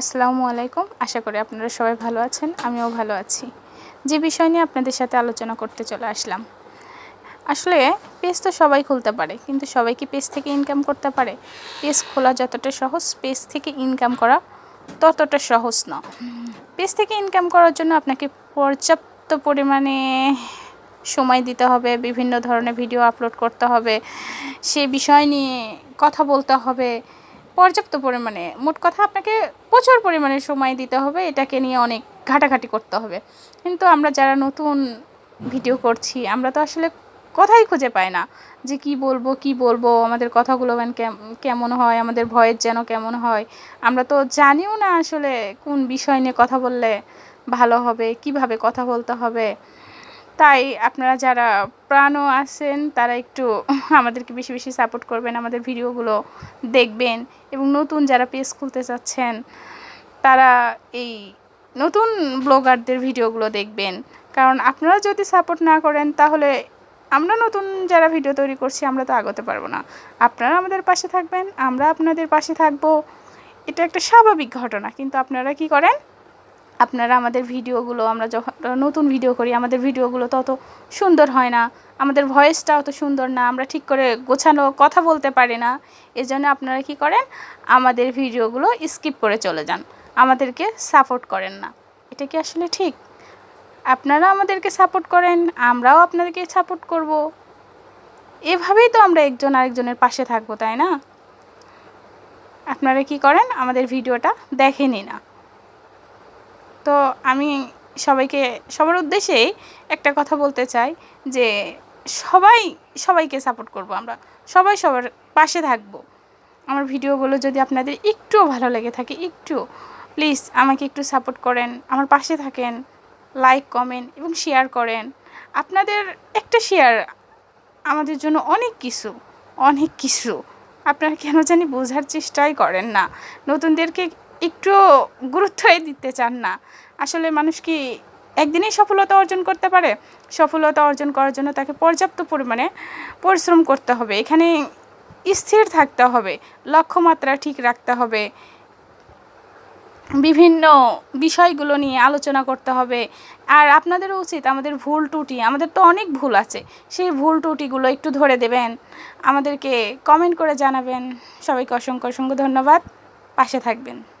আসসালামু আলাইকুম। আশা করি আপনারা সবাই ভালো আছেন, আমিও ভালো আছি। যে বিষয় নিয়ে আপনাদের সাথে আলোচনা করতে চলে আসলাম। আসলে পেজ তো সবাই খুলতে পারে, কিন্তু সবাই কি পেজ থেকে ইনকাম করতে পারে? পেজ খোলা যতটা সহজ, পেজ থেকে ইনকাম করা ততটা সহজ না। পেজ থেকে ইনকাম করার জন্য আপনাকে পর্যাপ্ত পরিমাণে সময় দিতে হবে, বিভিন্ন ধরনের ভিডিও আপলোড করতে হবে, সে বিষয় নিয়ে কথা বলতে হবে পর্যাপ্ত পরিমাণে, মোট কথা আপনাকে প্রচুর পরিমাণে সময় দিতে হবে, এটাকে নিয়ে অনেক ঘাটাঘাটি করতে হবে। কিন্তু আমরা যারা নতুন ভিডিও করছি, আমরা তো আসলে কথাই খুঁজে পাই না যে কি বলব কি বলব, আমাদের কথাগুলো মানে কেমন হয়, আমাদের ভয়েস যেন কেমন হয়। আমরা তো জানিও না আসলে কোন বিষয় নিয়ে কথা বললে ভালো হবে, কীভাবে কথা বলতে হবে। তাই আপনারা যারা প্রাণও আছেন, তারা একটু আমাদেরকে বেশি বেশি সাপোর্ট করবেন, আমাদের ভিডিওগুলো দেখবেন এবং নতুন যারা পেজ খুলতে চাচ্ছেন, তারা এই নতুন ব্লগারদের ভিডিওগুলো দেখবেন। কারণ আপনারা যদি সাপোর্ট না করেন, তাহলে আমরা নতুন যারা ভিডিও তৈরি করছি, আমরা তো আগাতে পারব না। আপনারা আমাদের পাশে থাকবেন, আমরা আপনাদের পাশে থাকব। এটা একটা স্বাভাবিক ঘটনা, কিন্তু আপনারা কি করেন? আপনারা আমাদের ভিডিওগুলো, আমরা যখন নতুন ভিডিও করি, আমাদের ভিডিওগুলো তত সুন্দর হয় না। আমাদের ভয়েসটা অত সুন্দর না, আমরা ঠিক করে গোছানো কথা বলতে পারি না। এজন্য আপনারা কি করেন, আমাদের ভিডিওগুলো স্কিপ করে চলে যান। আমাদেরকে সাপোর্ট করেন না। এটা কি আসলে ঠিক? আপনারা আমাদেরকে সাপোর্ট করেন, আমরাও আপনাদেরকে সাপোর্ট করব। এভাবেই তো আমরা একজন আরেকজনের পাশে থাকব, তাই না? আপনারা কি করেন, আমাদের ভিডিওটা দেখেনই না তো আমি সবাইকে, সবার উদ্দেশ্যেই একটা কথা বলতে চাই যে সবাই সবাইকে সাপোর্ট করব আমরা। সবাই সবার পাশে থাকব। আমার ভিডিওগুলো যদি আপনাদের একটুও ভালো লেগে থাকে, একটু প্লিজ আমাকে একটু সাপোর্ট করেন, আমার পাশে থাকেন লাইক কমেন্ট এবং শেয়ার করেন। আপনাদের একটা শেয়ার আমাদের জন্য অনেক কিছু অনেক কিছু। আপনারা কেন জানি বোঝার চেষ্টাই করেন না। নতুনদেরকে একটু গুরুত্বই দিতে চান না। আসলে মানুষ কি একদিনেই সফলতা অর্জন করতে পারে? সফলতা অর্জন করার জন্য তাকে পর্যাপ্ত পরিমাণে পরিশ্রম করতে হবে। এখানে স্থির থাকতে হবে, লক্ষ্যমাত্রা ঠিক রাখতে হবে। বিভিন্ন বিষয়গুলো নিয়ে আলোচনা করতে হবে। আর আপনাদেরও উচিত আমাদের ভুল ত্রুটি, আমাদের তো অনেক ভুল আছে, সেই ভুল ত্রুটিগুলো একটু ধরে দেবেন। আমাদেরকে কমেন্ট করে জানাবেন। সবাইকে অসংখ্য অসংখ্য ধন্যবাদ। পাশে থাকবেন।